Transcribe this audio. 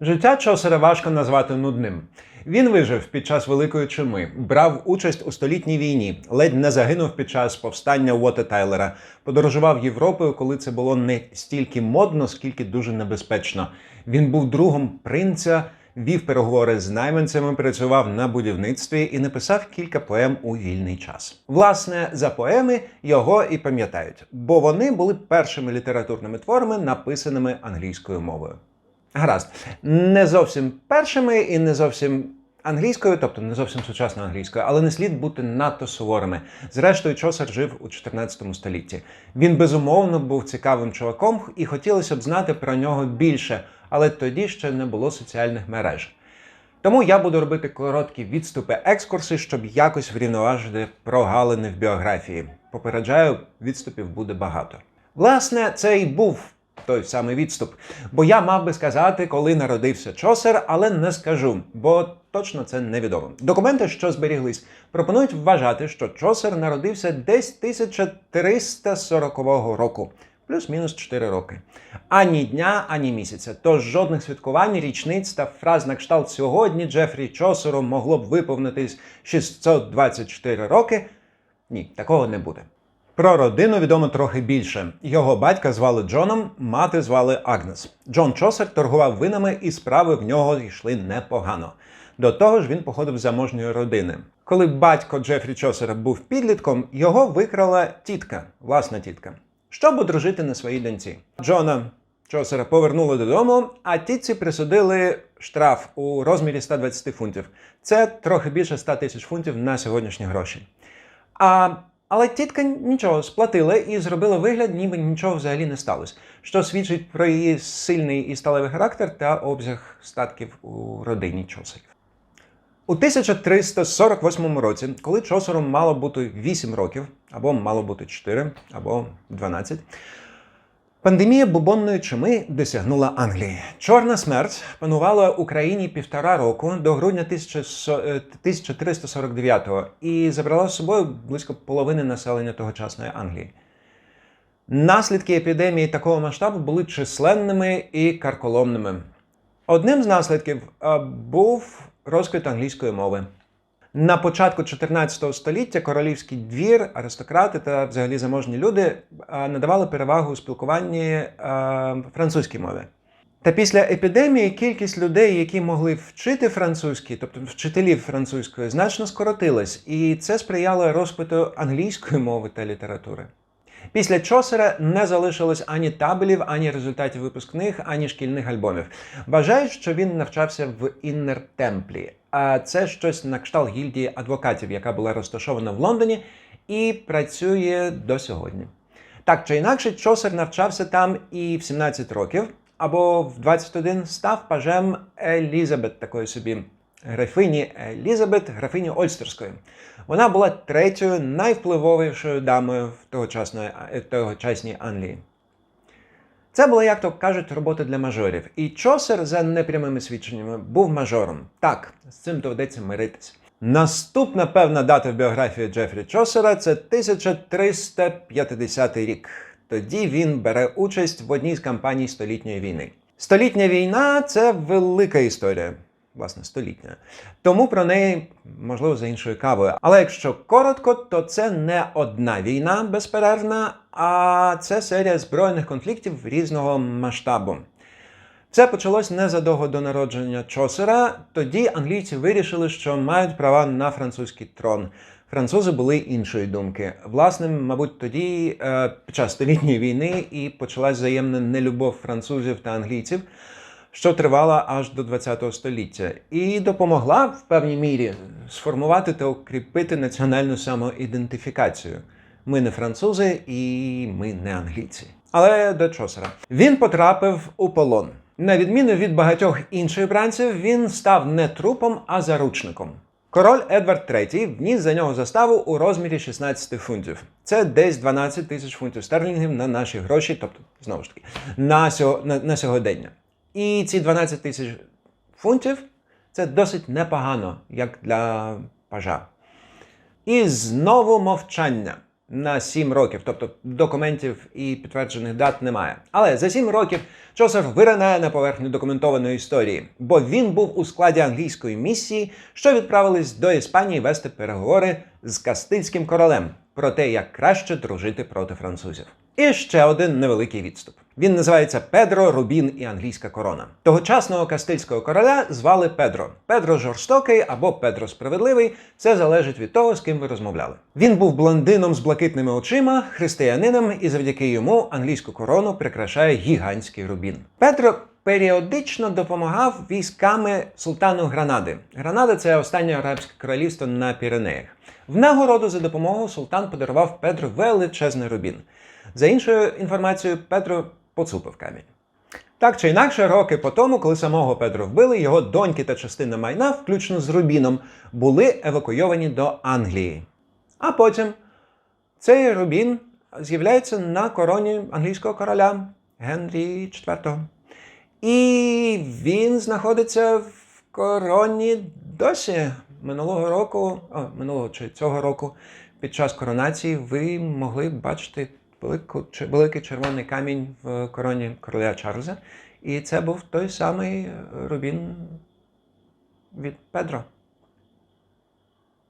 Життя Чосера важко назвати нудним. Він вижив під час Великої Чуми, брав участь у столітній війні, ледь не загинув під час повстання Уота Тайлера, подорожував Європою, коли це було не стільки модно, скільки дуже небезпечно. Він був другом принця, вів переговори з найманцями, працював на будівництві і написав кілька поем у вільний час. Власне, за поеми його і пам'ятають, бо вони були першими літературними творами, написаними англійською мовою. Гаразд, не зовсім першими і не зовсім англійською, тобто не зовсім сучасною англійською, але не слід бути надто суворими. Зрештою, Чосер жив у 14 столітті. Він безумовно був цікавим чуваком, і хотілося б знати про нього більше, але тоді ще не було соціальних мереж. Тому я буду робити короткі відступи екскурси, щоб якось врівноважити прогалини в біографії. Попереджаю, відступів буде багато. Власне, це і був той самий відступ. Бо я мав би сказати, коли народився Чосер, але не скажу, бо точно це невідомо. Документи, що зберіглись, пропонують вважати, що Чосер народився десь 1340 року. Плюс-мінус 4 роки. Ані дня, ані місяця. Тож жодних святкувань, річниць та фраз на кшталт сьогодні Джефрі Чосеру могло б виповнитись 624 роки. Ні, такого не буде. Про родину відомо трохи більше. Його батька звали Джоном, мати звали Агнес. Джон Чосер торгував винами, і справи в нього йшли непогано. До того ж, він походив з заможньої родини. Коли батько Джефрі Чосера був підлітком, його викрала тітка, власна тітка, щоб одружити на своїй доньці. Джона Чосера повернули додому, а тітці присудили штраф у розмірі 120 фунтів. Це трохи більше 100 тисяч фунтів на сьогоднішні гроші. А але тітка нічого сплатила і зробила вигляд, ніби нічого взагалі не сталося, що свідчить про її сильний і сталевий характер та обсяг статків у родині Чосерів. У 1348 році, коли Чосеру мало бути 8 років, або мало бути 4, або 12, Пандемія бубонної чуми досягнула Англії. Чорна смерть панувала Україні півтора року до грудня 1349-го і забрала з собою близько половини населення тогочасної Англії. Наслідки епідемії такого масштабу були численними і карколомними. Одним з наслідків е, був розквіт англійської мови. На початку 14 століття королівський двір, аристократи та взагалі заможні люди надавали перевагу у спілкуванні е, французькій мові. Та після епідемії кількість людей, які могли вчити французький, тобто вчителів французької, значно скоротилась, і це сприяло розквіту англійської мови та літератури. Після Чосера не залишилось ані табелів, ані результатів випускних, ані шкільних альбомів. Вважають, що він навчався в Іннер Темплі, а це щось на кшталт гільдії адвокатів, яка була розташована в Лондоні і працює до сьогодні. Так чи інакше, Чосер навчався там і в 17 років, або в 21 став пажем Елізабет, такої собі графині Елізабет, графині Ольстерської. Вона була третьою найвпливовішою дамою в тогочасній Англії. Це була, як то кажуть, робота для мажорів. І Чосер, за непрямими свідченнями, був мажором. Так, з цим доведеться миритись. Наступна певна дата в біографії Джефрі Чосера це 1350 рік. Тоді він бере участь в одній з кампаній Столітньої війни. Столітня війна це велика історія. Власне, столітня. Тому про неї можливо за іншою кавою. Але якщо коротко, то це не одна війна безперервна, а це серія збройних конфліктів різного масштабу. Все почалось незадовго до народження Чосера. Тоді англійці вирішили, що мають права на французький трон. Французи були іншої думки. Власне, мабуть, тоді, е, під час столітньої війни, і почалась взаємна нелюбов французів та англійців, що тривала аж до ХХ століття, і допомогла в певній мірі сформувати та укріпити національну самоідентифікацію. Ми не французи і ми не англійці. Але до Чосера він потрапив у полон. На відміну від багатьох інших бранців, він став не трупом, а заручником. Король Едвард III вніс за нього заставу у розмірі 16 фунтів. Це десь 12 тисяч фунтів стерлінгів на наші гроші, тобто, знову ж таки, на, сього, на, на сьогодення. І ці 12 тисяч фунтів це досить непогано, як для пажа. І знову мовчання. на 7 років, тобто документів і підтверджених дат немає. Але за 7 років Джозеф виринає на поверхню документованої історії, бо він був у складі англійської місії, що відправились до Іспанії вести переговори з Кастильським королем про те, як краще дружити проти французів. І ще один невеликий відступ. Він називається Педро Рубін і англійська корона. Тогочасного кастильського короля звали Педро. Педро жорстокий або Педро справедливий. Це залежить від того, з ким ви розмовляли. Він був блондином з блакитними очима, християнином, і завдяки йому англійську корону прикрашає гігантський рубін. Педро періодично допомагав військами султану Гранади. Гранада це останнє арабське королівство на Піренеях. В нагороду за допомогу султан подарував Петру величезний рубін. За іншою інформацією, Петро поцупив камінь. Так чи інакше, роки по тому, коли самого Педро вбили, його доньки та частина майна, включно з Рубіном, були евакуйовані до Англії. А потім цей Рубін з'являється на короні англійського короля Генрі IV. І він знаходиться в короні досі. Минулого року, о, минулого чи цього року, під час коронації, ви могли бачити великий червоний камінь в короні короля Чарльза. І це був той самий е, рубін від Педро.